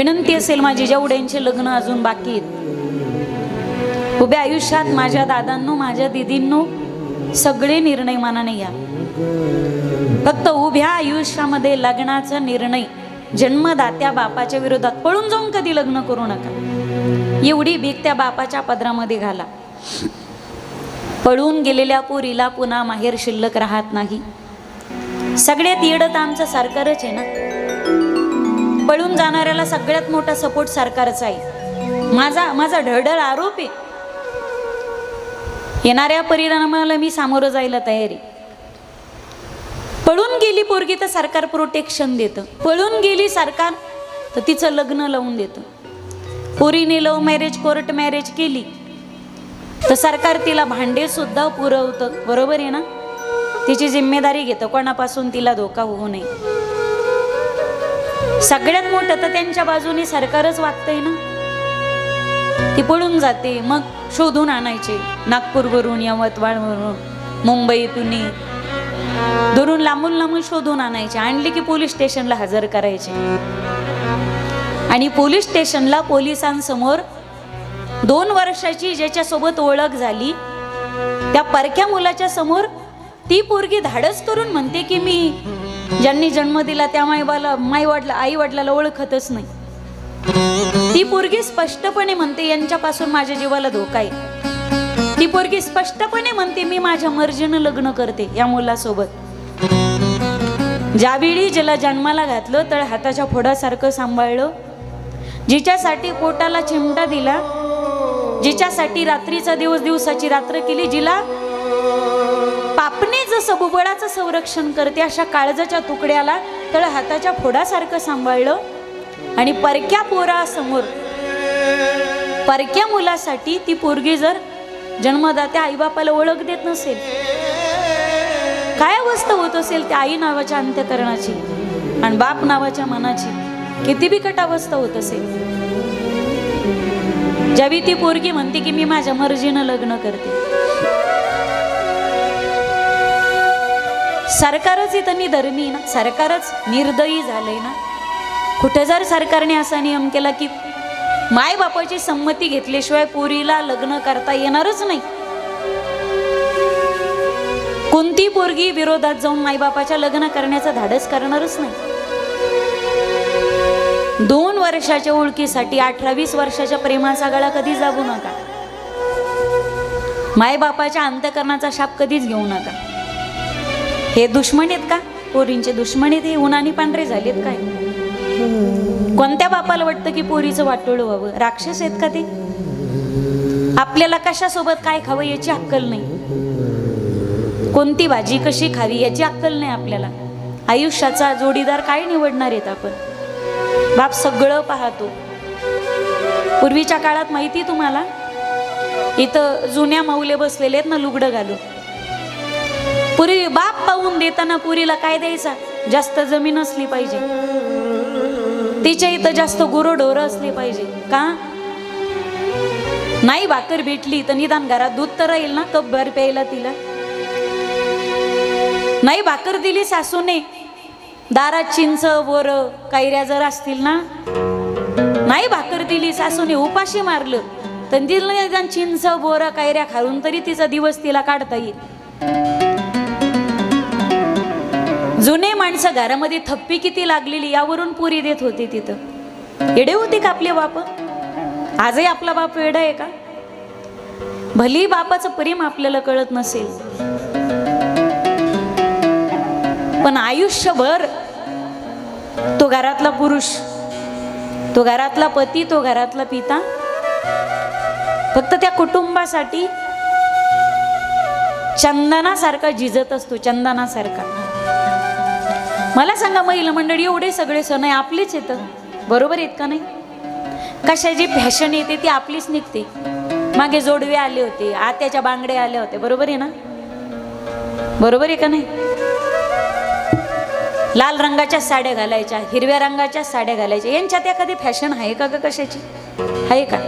विनंती असेल माझी जेवढ्यांचे लग्न अजून बाकी आहेत. उभ्या आयुष्यात माझ्या दादांनो माझ्या दिदींनो सगळे निर्णय मनाने घ्या. फक्त उभ्या आयुष्यामध्ये लग्नाचा निर्णय जन्मदात्या बापाच्या विरोधात पळून जाऊन कधी लग्न करू नका. एवढी भीक त्या बापाच्या पदरामध्ये घाला. पळून गेलेल्या पोरीला पुन्हा माहेर शिल्लक राहत नाही. सगळ्यात येडत तर आमचं सरकारच आहे ना. पळून जाणाऱ्याला सगळ्यात मोठा सपोर्ट सरकारचा आहे. माझा माझा ढळढळ आरोप आहे. येणाऱ्या परिणामाला मी सामोरं जायला तयारी पळून गेली पोरगी तर सरकार प्रोटेक्शन देतं. पळून गेली सरकार तर तिचं लग्न लावून देतं. पोरीने लव्ह मॅरेज कोर्ट मॅरेज केली. तर सरकार तिला भांडे सुद्धा पुरवतं. बरोबर आहे ना? तिची जिम्मेदारी घेतं. कोणापासून तिला धोका होऊ नये. सगळ्यात मोठं तर त्यांच्या बाजूने सरकारच वागतंय ना? ती पळून जाते मग शोधून आणायचे नागपूरवरून यवतमाळवरून मुंबईतून. दुरून लांबून लांबून शोधून आणायचे आणले की पोलीस स्टेशनला हजर करायचे. आणि पोलीस स्टेशनला पोलिसांसमोर दोन वर्षाची ज्याच्यासोबत ओळख झाली त्या परक्या मुलाच्या समोर ती पोरगी धाडस करून म्हणते की मी ज्यांनी जन्म दिला त्या माईबाला माई वडला आई वडिलाला ओळखतच नाही. ती पोरगी स्पष्टपणे म्हणते यांच्यापासून माझ्या जीवाला धोका आहे. ती पोरगी स्पष्टपणे म्हणते मी माझ्या मर्जीनं लग्न करते. या मुलासोबत. ज्यावेळी ज्याला जन्माला घातलं तर हाताच्या फोडासारखं सांभाळलं जिच्यासाठी पोटाला चिमटा दिला जिच्यासाठी रात्रीचा दिवस दिवसाची रात्र केली जिला पापने जसं बुबळाचं संरक्षण करते अशा काळजाच्या तुकड्याला तळ हाताच्या फोडासारखं सांभाळलं. आणि परक्या पोरासमोर परक्या मुलासाठी ती पोरगी जर जन्मदात्या आईबापाला ओळख देत नसेल काय अवस्था होत असेल त्या आई नावाच्या अंत्यकरणाची आणि बाप नावाच्या मनाची? किती बिकट अवस्था होत असेल. ज्यावेळी ती पोरगी म्हणते की मी माझ्या मर्जीनं लग्न करते. सरकारच इथं निधर्मी ना सरकारच निर्दयी झालंय ना. कुठे जर सरकारने असा नियम केला की मायबापाची संमती घेतल्याशिवाय पोरीला लग्न करता येणारच नाही. कोणती पोरगी विरोधात जाऊन मायबापाच्या लग्न करण्याचा धाडस करणारच नाही. दोन वर्षाच्या ओळखीसाठी अठरा वीस वर्षाच्या प्रेमाचा गळा कधी जागू नका. मायबापाच्या अंतकरणाचा शाप कधीच घेऊ नका. हे दुश्मन आहेत का? पोरींचे दुश्मन आहेत हे उन्हाने पांढरे झालेत काय? कोणत्या बापाला वाटतं की पोरीचं वाटोळं व्हावं? राक्षस आहेत का ते? आपल्याला कशासोबत काय खावं याची अक्कल नाही. कोणती भाजी कशी खावी याची अक्कल नाही आपल्याला. आयुष्याचा जोडीदार काय निवडणार आहेत आपण? बाप सगळं पाहतो. पूर्वीच्या काळात माहिती तुम्हाला? इथं जुन्या माऊले बसलेले आहेत ना लुगडं घालून. पूर्वी बाप पाहून देताना पुरीला काय द्यायचा? जास्त जमीन असली पाहिजे. तिच्या इथं जास्त गुरुढोर असली पाहिजे. का? नाही भाकर भेटली तर निदान घरात दूध तर राहील ना कप भर प्यायला तिला? नाही भाकर दिली सासूने. दारात चिंच बोर कैऱ्या जर असतील ना? नाही भाकर दिली सासूने उपाशी मारलं. तर तिला निदान चिंच बोर कैऱ्या खाऊन तरी तिचा दिवस तिला काढता येईल. जुने माणसं घरामध्ये थप्पी किती लागलेली यावरून पुरी देत होती तिथं. एडे होते का आपले बाप? आजही आपला बाप वेडा आहे का? भली बापाचं प्रेम आपल्याला कळत नसेल. पण आयुष्यभर तो घरातला पुरुष तो घरातला पती तो घरातला पिता फक्त त्या कुटुंबासाठी चंदनासारखा झिजत असतो चंदनासारखा. मला सांगा महिला मंडळी एवढे सगळे सण आहे आपलेच येतं. बरोबर आहेत का नाही? कशाची फॅशन येते ती आपलीच निघते. मागे जोडवे आले होते आत्याच्या बांगडे आल्या होते बरोबर आहे ना? बरोबर आहे का नाही? लाल रंगाच्या साड्या घालायच्या हिरव्या रंगाच्या साड्या घालायच्या. यांच्यात एखादी फॅशन आहे का ग कशाची? आहे का?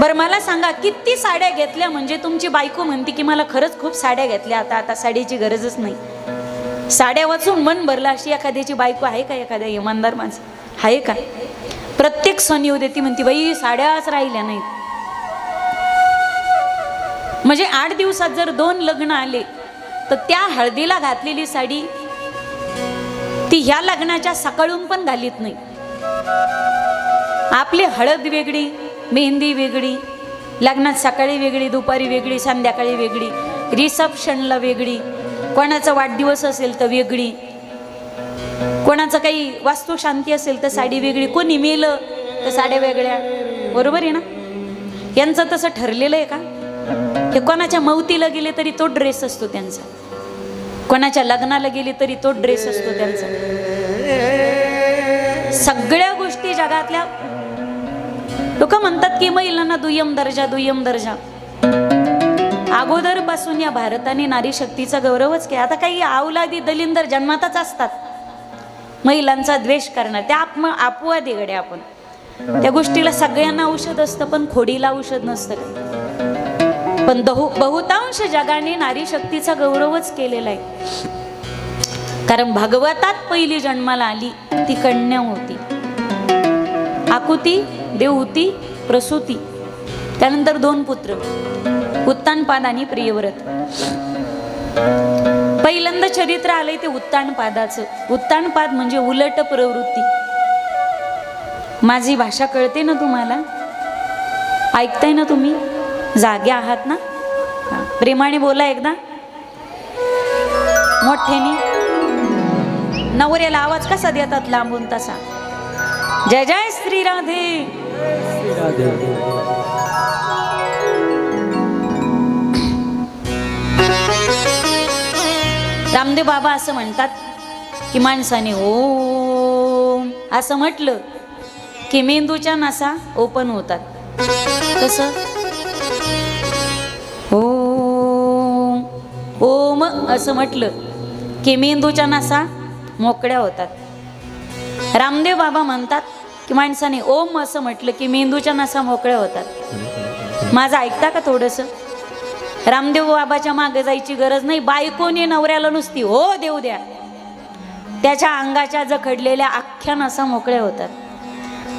बरं मला सांगा किती साड्या घेतल्या म्हणजे तुमची बायको म्हणते की मला खरंच खूप साड्या घेतल्या आता आता साडीची गरजच नाही. साड्या वाचून मन भरलं अशी एखाद्याची बायको आहे का एखाद्या इमानदार माणसं? आहे का? प्रत्येक सण येऊ देते म्हणते बाई साड्याच राहिल्या नाहीत. म्हणजे आठ दिवसात जर दोन लग्न आले तर त्या हळदीला घातलेली साडी ती ह्या लग्नाच्या सकाळून पण घालीत नाही. आपली हळद वेगळी मेहंदी वेगळी लग्नात सकाळी वेगळी दुपारी वेगळी संध्याकाळी वेगळी रिसेप्शनला वेगळी कोणाचा वाढदिवस असेल तर वेगळी. कोणाचं काही वास्तुशांती असेल तर साडी वेगळी. कोणी मेलं तर साड्या वेगळ्या. बरोबर आहे ना? यांचं तसं ठरलेलं आहे का? हे कोणाच्या मवतीला गेले तरी तो ड्रेस असतो त्यांचा. कोणाच्या लग्नाला गेले तरी तो ड्रेस असतो त्यांचा. सगळ्या गोष्टी जगातल्या लोक म्हणतात की महिलांना दुय्यम दर्जा दुय्यम दर्जा. अगोदरपासून या भारताने नारी शक्तीचा गौरवच केला. आता काही अवलादी दलिंदर जन्मातच असतात. महिलांचा द्वेष करणार त्या आप अपवाद आहे आपण. त्या गोष्टीला सगळ्यांना औषध असतं पण खोडीला औषध नसतं. का पण बहु बहुतांश जगाने नारी शक्तीचा गौरवच केलेला आहे. कारण भागवतात पहिली जन्माला आली ती कन्या होती. आकुती देवहूती प्रसूती त्यानंतर दोन पुत्र. उत्तानपाद आणि प्रियव्रत पहिल्यांदा चरित्र आलंय ते उत्तानपादाचं. उत्तानपाद म्हणजे उलट प्रवृत्ती. माझी भाषा कळते ना तुम्हाला? ऐकताय ना तुम्ही? जागे आहात ना? प्रेमाने बोला एकदा. मोठ्याने. नवऱ्याला आवाज कसा देतात लांबून तसा? जय जय श्री राधे रामदेव बाबा असं म्हणतात की माणसाने ओम. असं म्हटलं की मेंदूच्या नसा ओपन होतात. कसं? ओम. ओम. असं म्हटलं की मेंदूच्या नसा मोकळ्या होतात. रामदेव बाबा म्हणतात की माणसाने ओम. असं म्हटलं की मेंदूच्या नसा मोकळ्या होतात. माझं ऐकता का थोडंसं? रामदेव बाबाच्या मागे जायची गरज नाही. बायकोने नवऱ्याला नुसती हो देऊ द्या. त्याच्या अंगाच्या जखडलेल्या आख्यान नसा मोकळ्या होतात.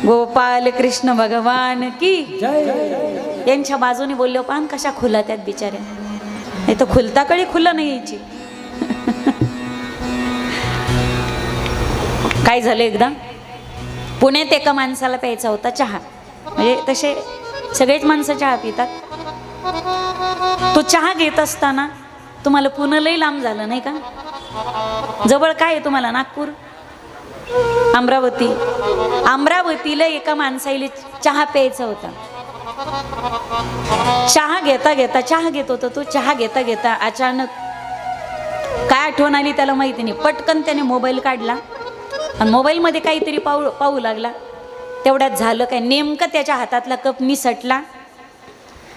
गोपाल कृष्ण भगवान की? यांच्या बाजूने बोललो पान कशा खुला त्यात बिचाऱ्या नाही तर खुलता कळी खुलं नाही यायची. काय झालं एकदा? पुण्यात एका माणसाला प्यायचा होता चहा. म्हणजे तसे सगळेच माणसं चहा पितात. तो चहा घेत असताना तुम्हाला पुणे लई लांब झालं नाही का? जवळ काय आहे तुम्हाला नागपूर? अमरावती. अमरावतीला एका माणसाईले चहा प्यायचा होता. चहा घेता घेता चहा घेत होता तो चहा घेता घेता अचानक काय आठवण आली त्याला माहिती नाही. पटकन त्याने मोबाईल काढला आणि मोबाईलमध्ये काहीतरी पाहू पाहू लागला. तेवढ्यात झालं काय? नेमकं त्याच्या हातातला कप निसटला.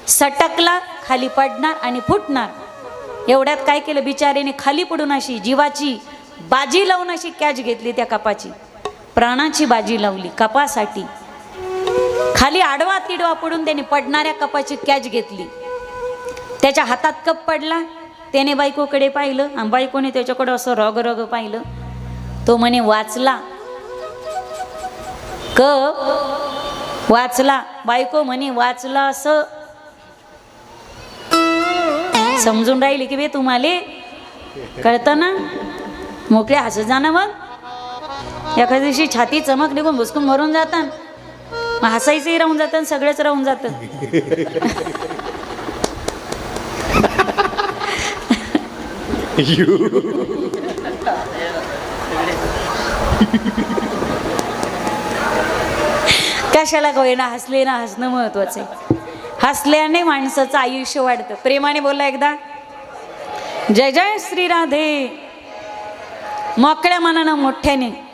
सटकला खाली पडणार आणि फुटणार. एवढ्यात काय केलं? बिचारीने खाली पडून अशी जीवाची बाजी लावून अशी कॅच घेतली त्या कपाची. प्राणाची बाजी लावली कपासाठी. खाली आडवा तिडवा पडून त्याने पडणाऱ्या कपाची कॅच घेतली. त्याच्या हातात कप पडला. त्याने बायकोकडे पाहिलं आणि बायकोने त्याच्याकडे असं रग रग पाहिलं. तो म्हणे वाचला. कप वाचला. बायको म्हणे वाचला असं समजून राहिली की बे तुम्हाला? कळतं ना? मोकळे हसत जाणं मग. एखाद्या दिवशी छाती चमक निघून भुसकून मरून जातात मग हसायचंही राहून जातं सगळंच राहून जातं. कशाला का ना हसले ना हसणं महत्वाचं आहे. हसल्याने माणसाचं आयुष्य वाढतं. प्रेमाने बोला एकदा. जय जय श्री राधे. मोकळ्या मनानं मोठ्याने.